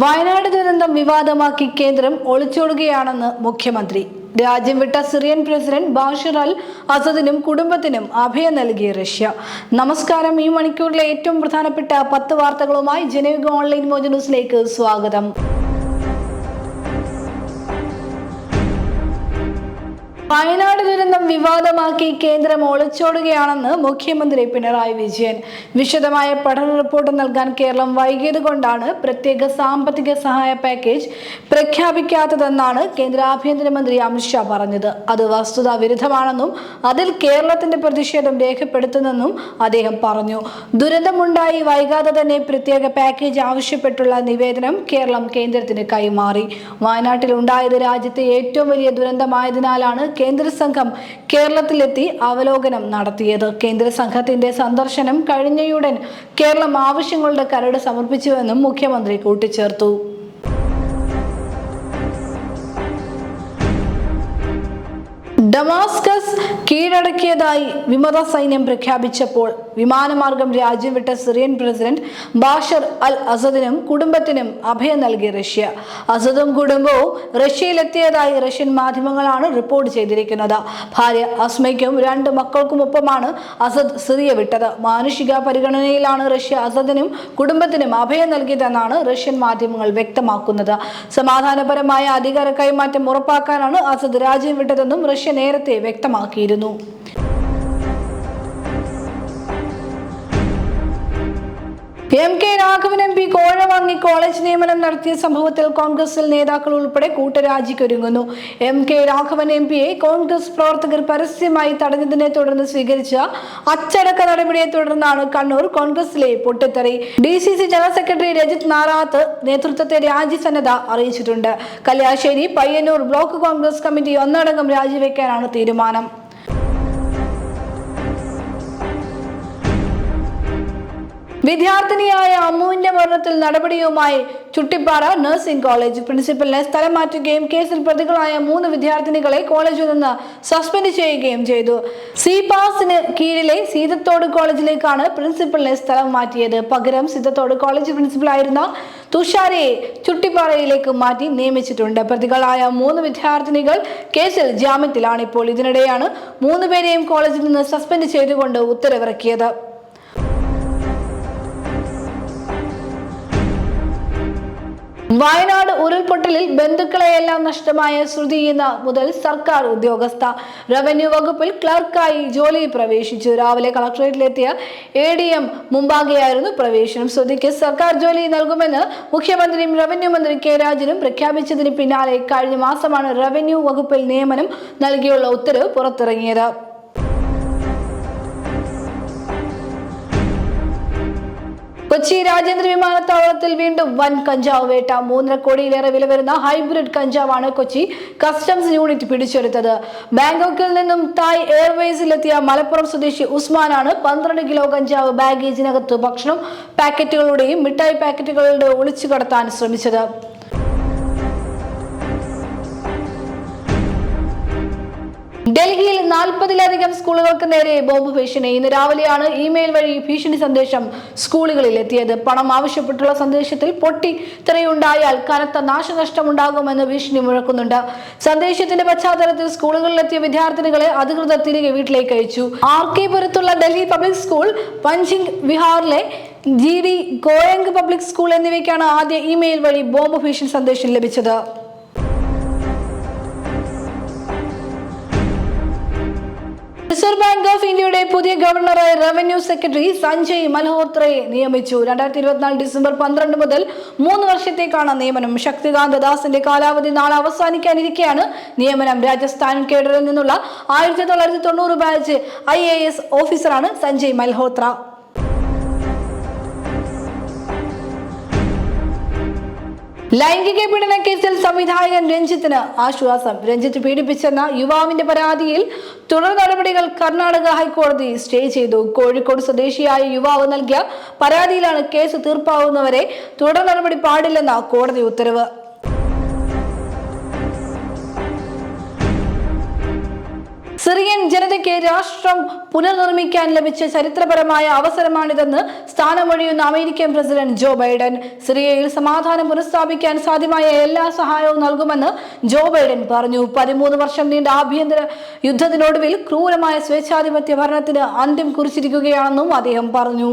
വയനാട് ദുരന്തം വിവാദമാക്കി കേന്ദ്രം ഒളിച്ചോടുകയാണെന്ന് മുഖ്യമന്ത്രി. രാജ്യം വിട്ട സിറിയൻ പ്രസിഡന്റ് ബാഷിർ അൽ അസദിനും കുടുംബത്തിനും അഭയം നൽകിയ റഷ്യ. നമസ്കാരം ഈ മണിക്കൂറിലെ ഏറ്റവും പ്രധാനപ്പെട്ട പത്ത് വാർത്തകളുമായി ജനവിക ഓൺലൈൻ മോജ ന്യൂസിലേക്ക് സ്വാഗതം. വയനാട് ദുരന്തം വിവാദമാക്കി കേന്ദ്രം ഒളിച്ചോടുകയാണെന്ന് മുഖ്യമന്ത്രി പിണറായി വിജയൻ. വിശദമായ പഠന റിപ്പോർട്ട് നൽകാൻ കേരളം വൈകിയത് കൊണ്ടാണ് പ്രത്യേക സാമ്പത്തിക സഹായ പാക്കേജ് പ്രഖ്യാപിക്കാത്തതെന്നാണ് കേന്ദ്ര ആഭ്യന്തരമന്ത്രി അമിത്ഷാ പറഞ്ഞത്. അത് വസ്തുതാ വിരുദ്ധമാണെന്നും അതിൽ കേരളത്തിന്റെ പ്രതിഷേധം രേഖപ്പെടുത്തുന്നെന്നും അദ്ദേഹം പറഞ്ഞു. ദുരന്തമുണ്ടായി വൈകാതെ തന്നെ പ്രത്യേക പാക്കേജ് ആവശ്യപ്പെട്ടുള്ള നിവേദനം കേരളം കേന്ദ്രത്തിന് കൈമാറി. വയനാട്ടിൽ ഉണ്ടായത് രാജ്യത്തെ ഏറ്റവും വലിയ ദുരന്തമായതിനാലാണ് കേന്ദ്ര സംഘം കേരളത്തിലെത്തി അവലോകനം നടത്തിയത്. കേന്ദ്ര സംഘത്തിന്റെ സന്ദർശനം കഴിഞ്ഞയുടൻ കേരളം ആവശ്യങ്ങളുടെ കരട് സമർപ്പിച്ചുവെന്നും മുഖ്യമന്ത്രി കൂട്ടിച്ചേർത്തു. ഡമാസ്കസ് കീഴടക്കിയതായി വിമത സൈന്യം പ്രഖ്യാപിച്ചപ്പോൾ വിമാനമാർഗം രാജ്യം വിട്ട സിറിയൻ പ്രസിഡന്റ് ബാഷർ അൽ അസദിനും കുടുംബത്തിനും അഭയം നൽകി റഷ്യ. അസദും കുടുംബവും റഷ്യയിലെത്തിയതായി റഷ്യൻ മാധ്യമങ്ങളാണ് റിപ്പോർട്ട് ചെയ്തിരിക്കുന്നത്. ഭാര്യ അസ്മയ്ക്കും രണ്ട് മക്കൾക്കുമൊപ്പമാണ് അസദ് സിറിയ വിട്ടത്. മാനുഷിക പരിഗണനയിലാണ് റഷ്യ അസദിനും കുടുംബത്തിനും അഭയം നൽകിയതെന്നാണ് റഷ്യൻ മാധ്യമങ്ങൾ വ്യക്തമാക്കുന്നത്. സമാധാനപരമായ അധികാര കൈമാറ്റം ഉറപ്പാക്കാനാണ് അസദ് രാജ്യം വിട്ടതെന്നും റഷ്യ നേരത്തെ വ്യക്തമാക്കിയിരുന്നു M K Raghavan M P കോഴ വാങ്ങി കോളേജ് നിയമനം നടത്തിയ സംഭവത്തിൽ കോൺഗ്രസിൽ നേതാക്കൾ ഉൾപ്പെടെ കൂട്ടരാജിക്കൊരുങ്ങുന്നു. എം കെ രാഘവൻ എം പിയെ കോൺഗ്രസ് പ്രവർത്തകർ പരസ്യമായി തടഞ്ഞതിനെ തുടർന്ന് സ്വീകരിച്ച അച്ചടക്ക നടപടിയെ തുടർന്നാണ് കണ്ണൂർ കോൺഗ്രസിലെ പൊട്ടിത്തെറി. D C C general secretary Rajith Narath നേതൃത്വത്തെ രാജ്യസന്നദ്ധ അറിയിച്ചിട്ടുണ്ട്. കല്യാശ്ശേരി പയ്യന്നൂർ ബ്ലോക്ക് കോൺഗ്രസ് കമ്മിറ്റി ഒന്നടങ്കം രാജിവെക്കാനാണ് തീരുമാനം. വിദ്യാർത്ഥിനിയായ അമ്മുവിന്റെ മരണത്തിൽ നടപടിയുമായി ചുട്ടിപ്പാറ നഴ്സിംഗ് കോളേജ് പ്രിൻസിപ്പലിനെ സ്ഥലം മാറ്റുകയും കേസിൽ പ്രതികളായ മൂന്ന് വിദ്യാർത്ഥിനികളെ കോളേജിൽ നിന്ന് സസ്പെൻഡ് ചെയ്യുകയും ചെയ്തു. സി പാസിന് കീഴിലെ സീതത്തോട് കോളേജിലേക്കാണ് പ്രിൻസിപ്പലിനെ സ്ഥലം മാറ്റിയത്. പകരം സീതത്തോട് കോളേജ് പ്രിൻസിപ്പലായിരുന്ന തുഷാരയെ ചുട്ടിപ്പാറയിലേക്ക് മാറ്റി നിയമിച്ചിട്ടുണ്ട്. പ്രതികളായ മൂന്ന് വിദ്യാർത്ഥിനികൾ കേസിൽ ജാമ്യത്തിലാണ് ഇപ്പോൾ ഇതിനിടെയാണ് മൂന്ന് പേരെയും കോളേജിൽ നിന്ന് സസ്പെൻഡ് ചെയ്തുകൊണ്ട് ഉത്തരവിറക്കിയത്. വയനാട് ഉരുൾപൊട്ടലിൽ ബന്ധുക്കളെയെല്ലാം നഷ്ടമായ ശ്രുതി എന്ന മുതൽ സർക്കാർ ഉദ്യോഗസ്ഥ. റവന്യൂ വകുപ്പിൽ ക്ലർക്കായി ജോലി പ്രവേശിച്ചു. രാവിലെ കളക്ടറേറ്റിലെത്തിയ എ ഡി എം മുമ്പാകെയായിരുന്നു പ്രവേശനം. ശ്രുതിക്ക് സർക്കാർ ജോലി നൽകുമെന്ന് മുഖ്യമന്ത്രിയും റവന്യൂ മന്ത്രി കെ രാജനും പ്രഖ്യാപിച്ചതിന് പിന്നാലെ കഴിഞ്ഞ മാസമാണ് റവന്യൂ വകുപ്പിൽ നിയമനം നൽകിയുള്ള ഉത്തരവ് പുറത്തിറങ്ങിയത്. കൊച്ചി രാജ്യാന്തര വിമാനത്താവളത്തിൽ വീണ്ടും വൻ കഞ്ചാവ് വേട്ട. മൂന്നര കോടിയിലേറെ വില വരുന്ന ഹൈബ്രിഡ് കഞ്ചാവാണ് കൊച്ചി കസ്റ്റംസ് യൂണിറ്റ് പിടിച്ചെടുത്തത്. ബാങ്കോക്കിൽ നിന്നും തായ് എയർവേസിലെത്തിയ മലപ്പുറം സ്വദേശി ഉസ്മാനാണ് പന്ത്രണ്ട് കിലോ കഞ്ചാവ് ബാഗേജിനകത്ത് ഭക്ഷണം പാക്കറ്റുകളുടെയും മിഠായി പാക്കറ്റുകളുടെ ഒളിച്ചു കടത്താൻ ശ്രമിച്ചത്. ഡൽഹിയിൽ നാൽപ്പതിലധികം സ്കൂളുകൾക്ക് നേരെ ബോംബ് ഭീഷണി. ഇന്ന് രാവിലെയാണ് ഇമെയിൽ വഴി ഭീഷണി സന്ദേശം സ്കൂളുകളിൽ എത്തിയത്. പണം ആവശ്യപ്പെട്ടുള്ള സന്ദേശത്തിൽ പൊട്ടി തെറിയുണ്ടായാൽ കനത്ത നാശനഷ്ടമുണ്ടാകുമെന്ന് ഭീഷണി മുഴക്കുന്നുണ്ട്. സന്ദേശത്തിന്റെ പശ്ചാത്തലത്തിൽ സ്കൂളുകളിലെത്തിയ വിദ്യാർത്ഥിനികളെ അധികൃതർ തിരികെ വീട്ടിലേക്ക് അയച്ചു. ആർ കെ പുരത്തുള്ള ഡൽഹി പബ്ലിക് സ്കൂൾ പഞ്ചിങ് വിഹാറിലെ G D Goenka public school എന്നിവയ്ക്കാണ് ആദ്യ ഇമെയിൽ വഴി ബോംബ് ഭീഷണി സന്ദേശം ലഭിച്ചത്. റിസർവ് ബാങ്ക് ഓഫ് ഇന്ത്യയുടെ പുതിയ ഗവർണറായി റവന്യൂ സെക്രട്ടറി സഞ്ജയ് മൽഹോത്രയെ നിയമിച്ചു. രണ്ടായിരത്തി ഇരുപത്തിനാല് ഡിസംബർ പന്ത്രണ്ട് മുതൽ മൂന്ന് വർഷത്തേക്കാണ് നിയമനം. ശക്തികാന്ത ദാസിന്റെ കാലാവധി നാളെ അവസാനിക്കാനിരിക്കെയാണ് നിയമനം. രാജസ്ഥാൻ കേഡറിൽ നിന്നുള്ള ആയിരത്തി തൊള്ളായിരത്തി തൊണ്ണൂറ് ബാച്ച് ഐ എ എസ് ഓഫീസറാണ് സഞ്ജയ് മൽഹോത്ര. ലൈംഗിക പീഡന കേസിൽ സംവിധായകൻ രഞ്ജിത്തിന് ആശ്വാസം. രഞ്ജിത്ത് പീഡിപ്പിച്ചെന്ന യുവാവിന്റെ പരാതിയിൽ തുടർ നടപടികൾ കർണാടക ഹൈക്കോടതി സ്റ്റേ ചെയ്തു. കോഴിക്കോട് സ്വദേശിയായ യുവാവ് നൽകിയ പരാതിയിലാണ് കേസ് തീർപ്പാവുന്നവരെ തുടർ നടപടി പാടില്ലെന്ന കോടതി ഉത്തരവ്. സിറിയൻ ജനതയ്ക്ക് രാഷ്ട്രം പുനർനിർമ്മിക്കാൻ ലഭിച്ച ചരിത്രപരമായ അവസരമാണിതെന്ന് സ്ഥാനമൊഴിയുന്ന അമേരിക്കൻ പ്രസിഡന്റ് ജോ ബൈഡൻ. സിറിയയിൽ സമാധാനം പുനഃസ്ഥാപിക്കാൻ സാധ്യമായ എല്ലാ സഹായവും നൽകുമെന്ന് ജോ ബൈഡൻ പറഞ്ഞു. പതിമൂന്ന് വർഷം നീണ്ട ആഭ്യന്തര യുദ്ധത്തിനൊടുവിൽ ക്രൂരമായ സ്വേച്ഛാധിപത്യ ഭരണത്തിന് അന്ത്യം കുറിച്ചിരിക്കുകയാണെന്നും അദ്ദേഹം പറഞ്ഞു.